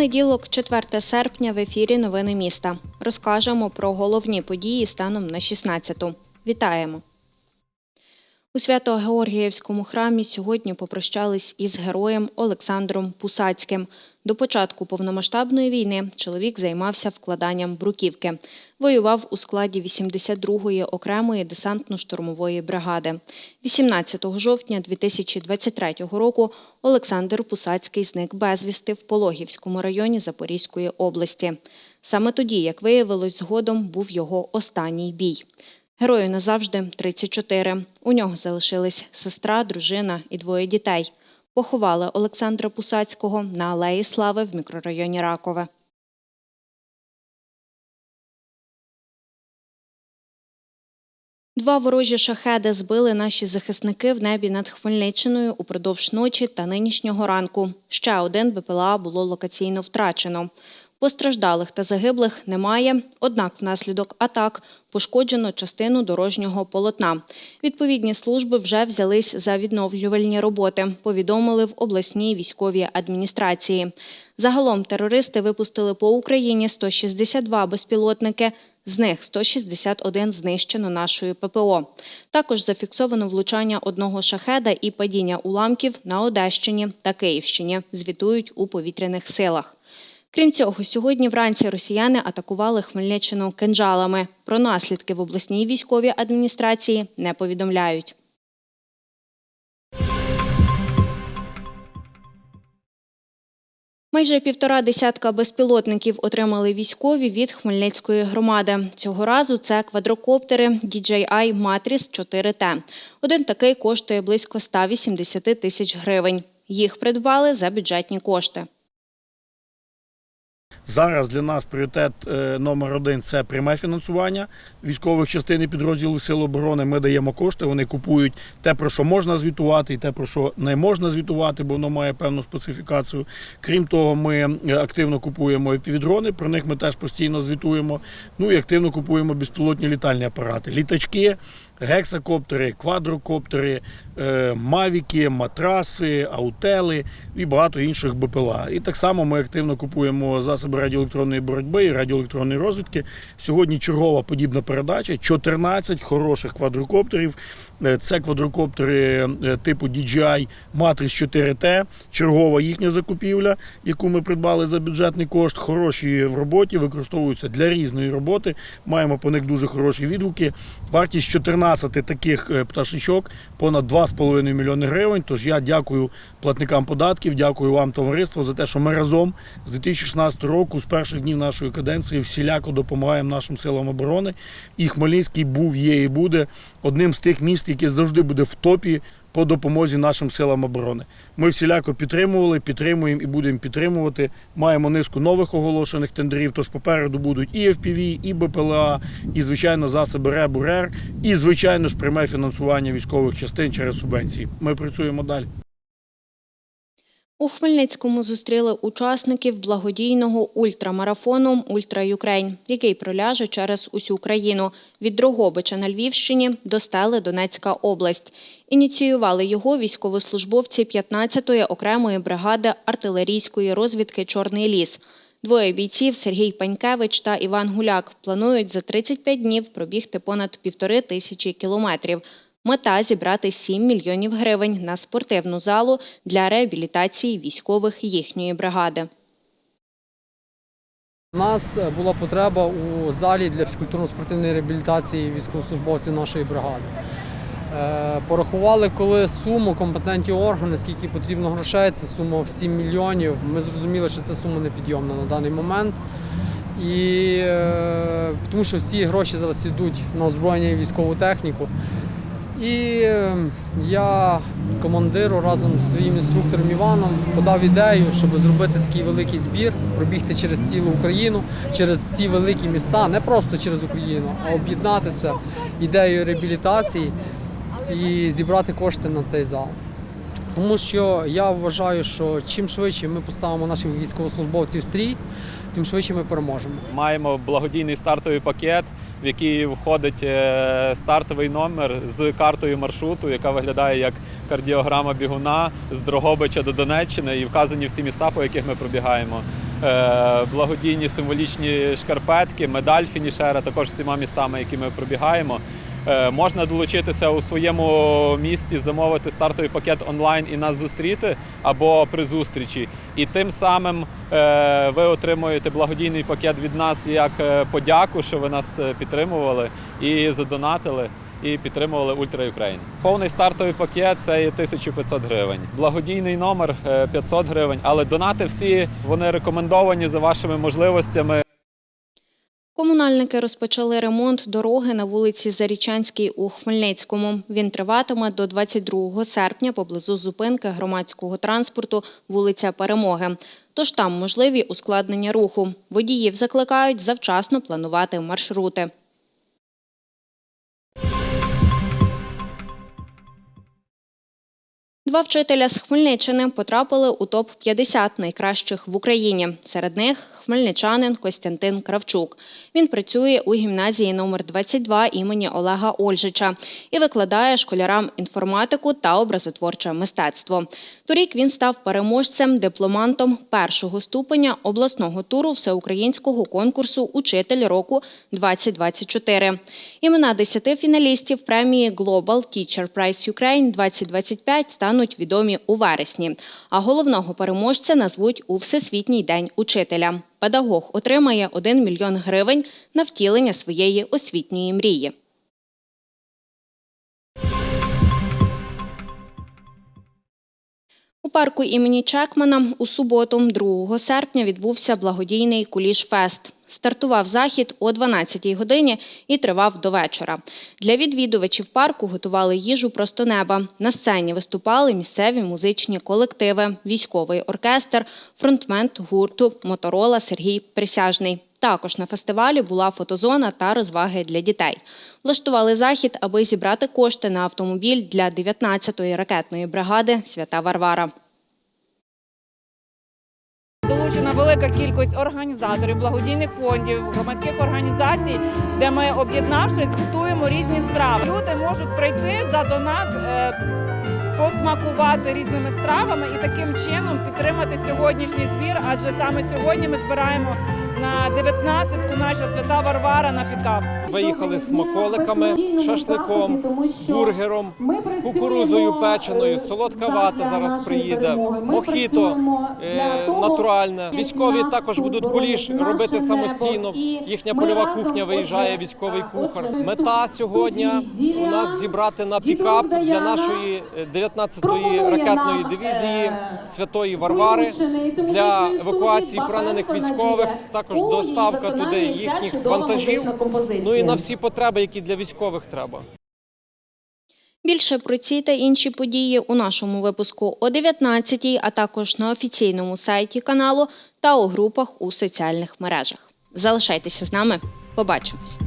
Понеділок, 4 серпня, в ефірі Новини міста. Розкажемо про головні події станом на 16-ту. Вітаємо! У Свято-Георгіївському храмі сьогодні попрощались із героєм Олександром Пусацьким. До початку повномасштабної війни чоловік займався вкладанням бруківки. Воював у складі 82-ї окремої десантно-штурмової бригади. 18 жовтня 2023 року Олександр Пусацький зник безвісти в Пологівському районі Запорізької області. Саме тоді, як виявилось згодом, був його останній бій. Герою назавжди 34. У нього залишились сестра, дружина і двоє дітей. Поховали Олександра Пусацького на Алеї Слави в мікрорайоні Ракове. Два ворожі шахеди збили наші захисники в небі над Хмельниччиною упродовж ночі та нинішнього ранку. Ще один БПЛА було локаційно втрачено. Постраждалих та загиблих немає, однак внаслідок атак пошкоджено частину дорожнього полотна. Відповідні служби вже взялись за відновлювальні роботи, повідомили в обласній військовій адміністрації. Загалом терористи випустили по Україні 162 безпілотники, з них 161 знищено нашою ППО. Також зафіксовано влучання одного шахеда і падіння уламків на Одещині та Київщині, звітують у повітряних силах. Крім цього, сьогодні вранці росіяни атакували Хмельниччину кинджалами. Про наслідки в обласній військовій адміністрації не повідомляють. Майже півтора десятка безпілотників отримали військові від Хмельницької громади. Цього разу це квадрокоптери DJI Matrix 4T. Один такий коштує близько 180 тисяч гривень. Їх придбали за бюджетні кошти. Зараз для нас пріоритет е, номер один це пряме фінансування військових частин і підрозділів Сил оборони. Ми даємо кошти, вони купують те, про що можна звітувати, і те, про що не можна звітувати, бо воно має певну специфікацію. Крім того, ми е, активно купуємо півдрони, про них ми теж постійно звітуємо. Ну і активно купуємо безпілотні літальні апарати, літачки. Гексакоптери, квадрокоптери, е, мавіки, матраси, аутели і багато інших БПЛА. І так само ми активно купуємо засоби радіоелектронної боротьби і радіоелектронної розвідки. Сьогодні чергова подібна передача. 14 хороших квадрокоптерів. Е, Це квадрокоптери е, типу DJI Matrix 4T, чергова їхня закупівля, яку ми придбали за бюджетний кошт. Хороші в роботі, використовуються для різної роботи. Маємо по них дуже хороші відгуки. Вартість 14 таких е, пташечок понад 2,5 мільйони гривень. Тож я дякую платникам податків, дякую вам, товариство, за те, що ми разом з 2016 року, з перших днів нашої каденції, всіляко допомагаємо нашим силам оборони. І Хмельницький був, є і буде одним з тих міст, яке завжди буде в топі по допомозі нашим силам оборони. Ми всіляко підтримували, підтримуємо і будемо підтримувати. Маємо низку нових оголошених тендерів. Тож попереду будуть і FPV, і БПЛА, і звичайно засоби РЕБ, УРЕР, і звичайно ж пряме фінансування військових частин через субвенції. Ми працюємо далі. У Хмельницькому зустріли учасників благодійного ультрамарафону Ультра Юкрейн, який проляже через усю країну від Дрогобича на Львівщині до Стели Донецька область. Ініціювали його військовослужбовці 15-ї окремої бригади артилерійської розвідки Чорний ліс. Двоє бійців Сергій Панькевич та Іван Гуляк планують за 35 днів пробігти понад півтори тисячі кілометрів. Мета зібрати 7 мільйонів гривень на спортивну залу для реабілітації військових їхньої бригади. У нас була потреба у залі для фізкультурно-спортивної реабілітації військовослужбовців нашої бригади. Е, Порахували, коли суму компетентні органи, скільки потрібно грошей, це сума в 7 мільйонів. Ми зрозуміли, що ця сума непідйомна на даний момент. І е, тому що всі гроші зараз йдуть на озброєння і військову техніку. І е, я командиру разом з своїм інструктором Іваном подав ідею, щоб зробити такий великий збір, пробігти через цілу Україну, через ці великі міста, не просто через Україну, а об'єднатися ідеєю реабілітації і зібрати кошти на цей зал. Тому що я вважаю, що чим швидше ми поставимо наших військовослужбовців стрій, тим швидше ми переможемо. Маємо благодійний стартовий пакет, в який входить е, стартовий номер з картою маршруту, яка виглядає як кардіограма бігуна з Дрогобича до Донеччини і вказані всі міста, по яких ми пробігаємо. е, благодійні символічні шкарпетки, медаль фінішера, також всіма містами, які ми пробігаємо. Е, Можна долучитися у своєму місті, замовити стартовий пакет онлайн і нас зустріти або при зустрічі. І тим самим е, ви отримуєте благодійний пакет від нас як е, подяку, що ви нас підтримували і задонатили. І підтримували Ультра Юкрейн. Повний стартовий пакет це є 1500 гривень. Благодійний номер е, 500 гривень. Але донати всі вони рекомендовані за вашими можливостями. Комунальники розпочали ремонт дороги на вулиці Зарічанській у Хмельницькому. Він триватиме до 22 серпня поблизу зупинки громадського транспорту вулиця Перемоги. Тож там можливі ускладнення руху. Водіїв закликають завчасно планувати маршрути. Два вчителя з Хмельниччини потрапили у топ-50 найкращих в Україні. Серед них хмельничанин Костянтин Кравчук. Він працює у гімназії номер 22 імені Олега Ольжича і викладає школярам інформатику та образотворче мистецтво. Торік він став переможцем дипломантом першого ступеня обласного туру всеукраїнського конкурсу Учитель року 2024. Імена 10 фіналістів премії Global Teacher Prize Ukraine 2025 стануть відомі у вересні. А головного переможця назвуть у Всесвітній день учителя. Педагог отримає 1 мільйон гривень на втілення своєї освітньої мрії. У парку імені Чекмана у суботу, 2 серпня, відбувся благодійний куліш-фест. Стартував захід о 12-й годині і тривав до вечора. Для відвідувачів парку готували їжу просто неба. На сцені виступали місцеві музичні колективи, військовий оркестр, фронтмен гурту Моторола Сергій Присяжний. Також на фестивалі була фотозона та розваги для дітей. Влаштували захід, аби зібрати кошти на автомобіль для 19-ї ракетної бригади Свята Варвара. Долучена велика кількість організаторів, благодійних фондів, громадських організацій, де ми, об'єднавшись, готуємо різні страви. Люди можуть прийти за донат, е, посмакувати різними стравами і таким чином підтримати сьогоднішній збір. Адже саме сьогодні ми збираємо на 19-ку наша свята Варвара на пікап. Виїхали з смаколиками, шашликом, бургером, кукурузою печеною, солодка вата зараз приїде, мохіто е, натуральне. Військові також будуть куліш робити самостійно. Їхня польова кухня виїжджає військовий кухар. Мета сьогодні у нас зібрати на пікап для нашої е, 19-ї ракетної дивізії Святої Варвари для евакуації поранених військових. Також доставка туди їхніх вантажів. Ну і на всі потреби, які для військових треба. Більше про ці та інші події у нашому випуску о 19-й, а також на офіційному сайті каналу та у групах у соціальних мережах. Залишайтеся з нами. Побачимось.